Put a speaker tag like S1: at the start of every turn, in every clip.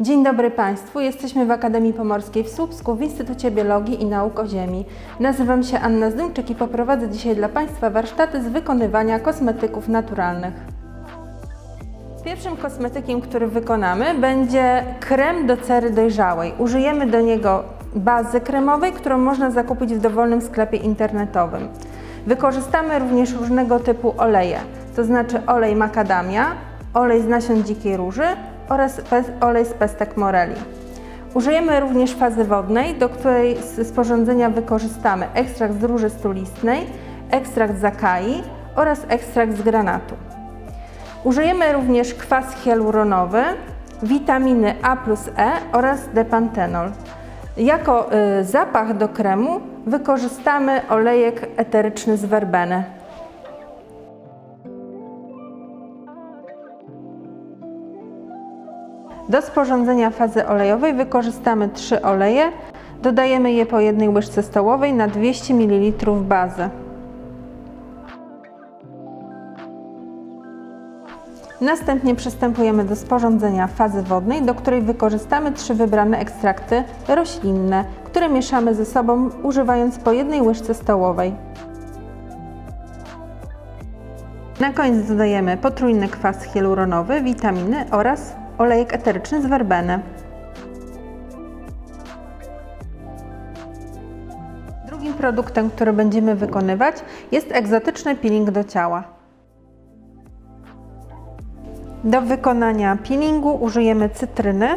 S1: Dzień dobry Państwu. Jesteśmy w Akademii Pomorskiej w Słupsku w Instytucie Biologii i Nauk o Ziemi. Nazywam się Anna Zdymczyk i poprowadzę dzisiaj dla Państwa warsztaty z wykonywania kosmetyków naturalnych. Pierwszym kosmetykiem, który wykonamy, będzie krem do cery dojrzałej. Użyjemy do niego bazy kremowej, którą można zakupić w dowolnym sklepie internetowym. Wykorzystamy również różnego typu oleje, to znaczy olej makadamia, olej z nasion dzikiej róży oraz olej z pestek moreli. Użyjemy również fazy wodnej, do której z sporządzenia wykorzystamy ekstrakt z róży stulistnej, ekstrakt z akai oraz ekstrakt z granatu. Użyjemy również kwas hialuronowy, witaminy A plus E oraz depantenol. Jako y, zapach do kremu wykorzystamy olejek eteryczny z werbeny. Do sporządzenia fazy olejowej wykorzystamy trzy oleje. Dodajemy je po jednej łyżce stołowej na 200 ml bazy. Następnie przystępujemy do sporządzenia fazy wodnej, do której wykorzystamy trzy wybrane ekstrakty roślinne, które mieszamy ze sobą używając po jednej łyżce stołowej. Na koniec dodajemy potrójny kwas hialuronowy, witaminy oraz olejek eteryczny z werbeny. Drugim produktem, który będziemy wykonywać jest egzotyczny peeling do ciała. Do wykonania peelingu użyjemy cytryny,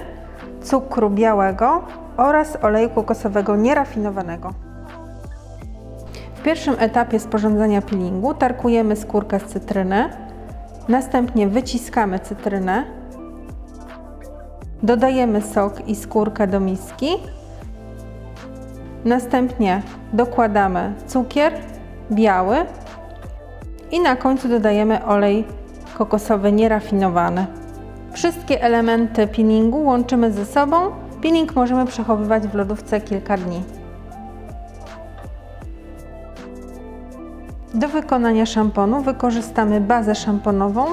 S1: cukru białego oraz oleju kokosowego nierafinowanego. W pierwszym etapie sporządzania peelingu tarkujemy skórkę z cytryny, następnie wyciskamy cytrynę, dodajemy sok i skórkę do miski, następnie dokładamy cukier biały i na końcu dodajemy olej kokosowy nierafinowany. Wszystkie elementy peelingu łączymy ze sobą. Peeling możemy przechowywać w lodówce kilka dni. Do wykonania szamponu wykorzystamy bazę szamponową,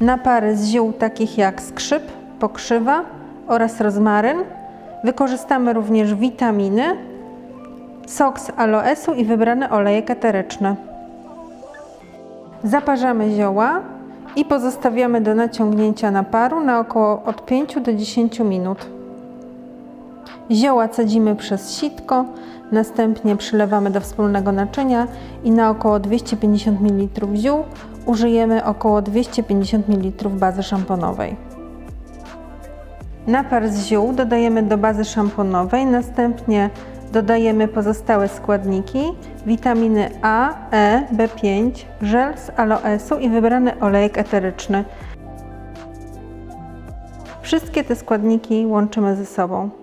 S1: napary z ziół takich jak skrzyp, pokrzywa oraz rozmaryn. Wykorzystamy również witaminy, sok z aloesu i wybrany olejek eteryczny. Zaparzamy zioła i pozostawiamy do naciągnięcia naparu na około od 5 do 10 minut. Zioła cedzimy przez sitko, następnie przylewamy do wspólnego naczynia i na około 250 ml ziół użyjemy około 250 ml bazy szamponowej. Napar z ziół dodajemy do bazy szamponowej, następnie dodajemy pozostałe składniki, witaminy A, E, B5, żel z aloesu i wybrany olejek eteryczny. Wszystkie te składniki łączymy ze sobą.